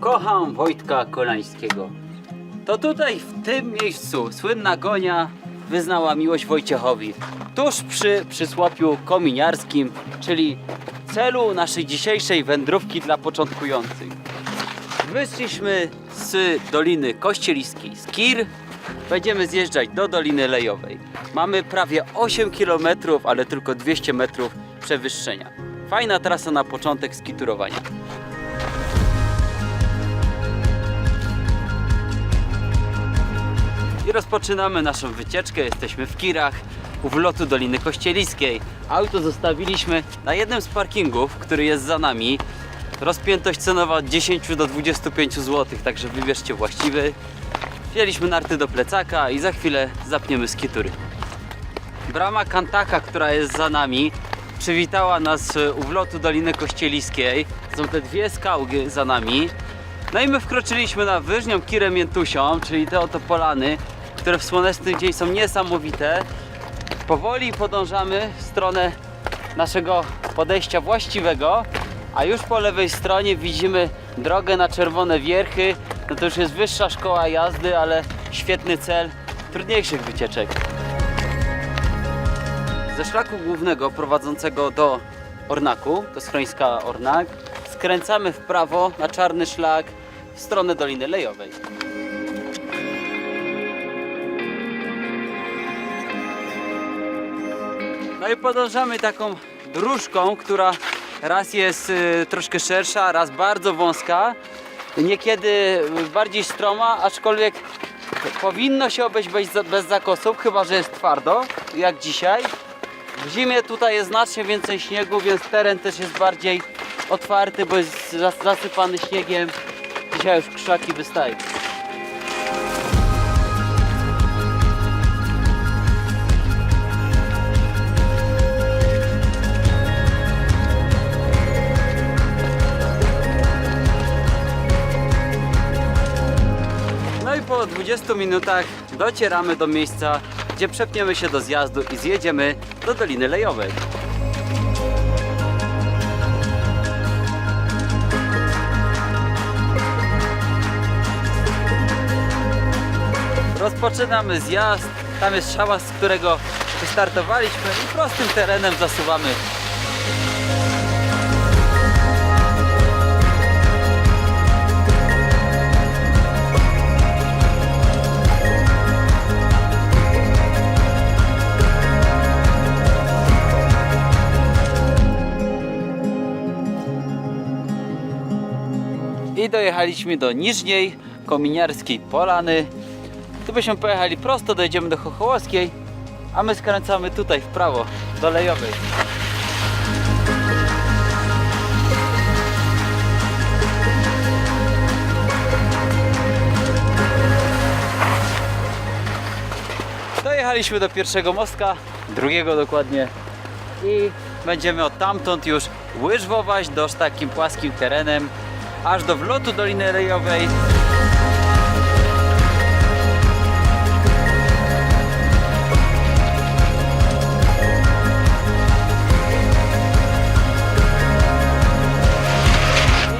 Kocham Wojtka Kolańskiego. To tutaj, w tym miejscu, słynna konia wyznała miłość Wojciechowi. Tuż przy przysłopiu kominiarskim, czyli celu naszej dzisiejszej wędrówki dla początkujących. Wyszliśmy z Doliny Kościeliskiej z Kir. Będziemy zjeżdżać do Doliny Lejowej. Mamy prawie 8 km, ale tylko 200 metrów przewyższenia. Fajna trasa na początek skiturowania. I rozpoczynamy naszą wycieczkę. Jesteśmy w Kirach, u wlotu Doliny Kościeliskiej. Auto zostawiliśmy na jednym z parkingów, który jest za nami. Rozpiętość cenowa od 10 do 25 zł, także wybierzcie właściwy. Wzięliśmy narty do plecaka i za chwilę zapniemy skitury. Brama Kantaka, która jest za nami, przywitała nas e, u wlotu Doliny Kościeliskiej. Są te dwie skały za nami. No i my wkroczyliśmy na wyżnią Kirę Miętusią, czyli te oto polany, które w słoneczny dzień są niesamowite. Powoli podążamy w stronę naszego podejścia właściwego, a już po lewej stronie widzimy drogę na Czerwone Wierchy. No to już jest wyższa szkoła jazdy, ale świetny cel trudniejszych wycieczek. Ze szlaku głównego prowadzącego do Ornaku, to schroniska Ornak, skręcamy w prawo na czarny szlak w stronę Doliny Lejowej. No i podążamy taką dróżką, która raz jest y, troszkę szersza, raz bardzo wąska, niekiedy bardziej stroma, aczkolwiek powinno się obejść bez, bez zakosów, chyba że jest twardo, jak dzisiaj. W zimie tutaj jest znacznie więcej śniegu, więc teren też jest bardziej otwarty, bo jest zas- zasypany śniegiem. Dzisiaj już krzaki wystają. 20 minutach docieramy do miejsca, gdzie przepniemy się do zjazdu i zjedziemy do Doliny Lejowej. Rozpoczynamy zjazd. Tam jest szałas, z którego wystartowaliśmy i prostym terenem zasuwamy i dojechaliśmy do niżniej kominiarskiej polany. Tu byśmy pojechali prosto, dojdziemy do Chochołowskiej, a my skręcamy tutaj w prawo, do Lejowej. Dojechaliśmy do pierwszego mostka, drugiego dokładnie i będziemy od tamtąd już łyżwować dość takim płaskim terenem aż do wlotu Doliny Rejowej.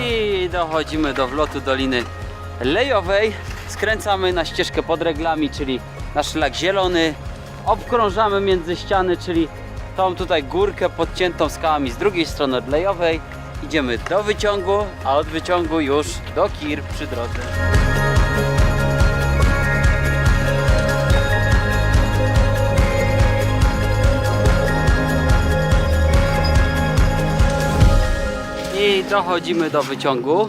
I dochodzimy do wlotu Doliny Lejowej. Skręcamy na ścieżkę pod reglami, czyli na szlak zielony. Obkrążamy między ściany, czyli tą tutaj górkę podciętą skałami z drugiej strony Lejowej. Idziemy do wyciągu, a od wyciągu już do Kir przy drodze. I dochodzimy do wyciągu.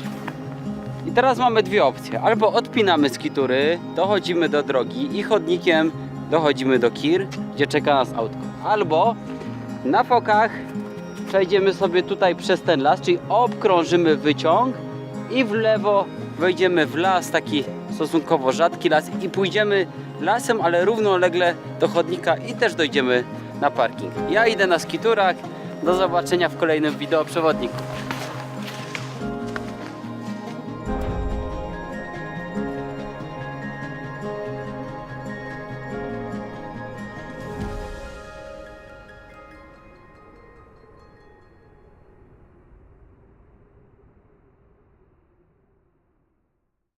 I teraz mamy dwie opcje. Albo odpinamy skitury, dochodzimy do drogi i chodnikiem dochodzimy do Kir, gdzie czeka nas autko. Albo na fokach przejdziemy sobie tutaj przez ten las, czyli obkrążymy wyciąg i w lewo wejdziemy w las, taki stosunkowo rzadki las i pójdziemy lasem, ale równolegle do chodnika i też dojdziemy na parking. Ja idę na skiturach, do zobaczenia w kolejnym wideo przewodniku.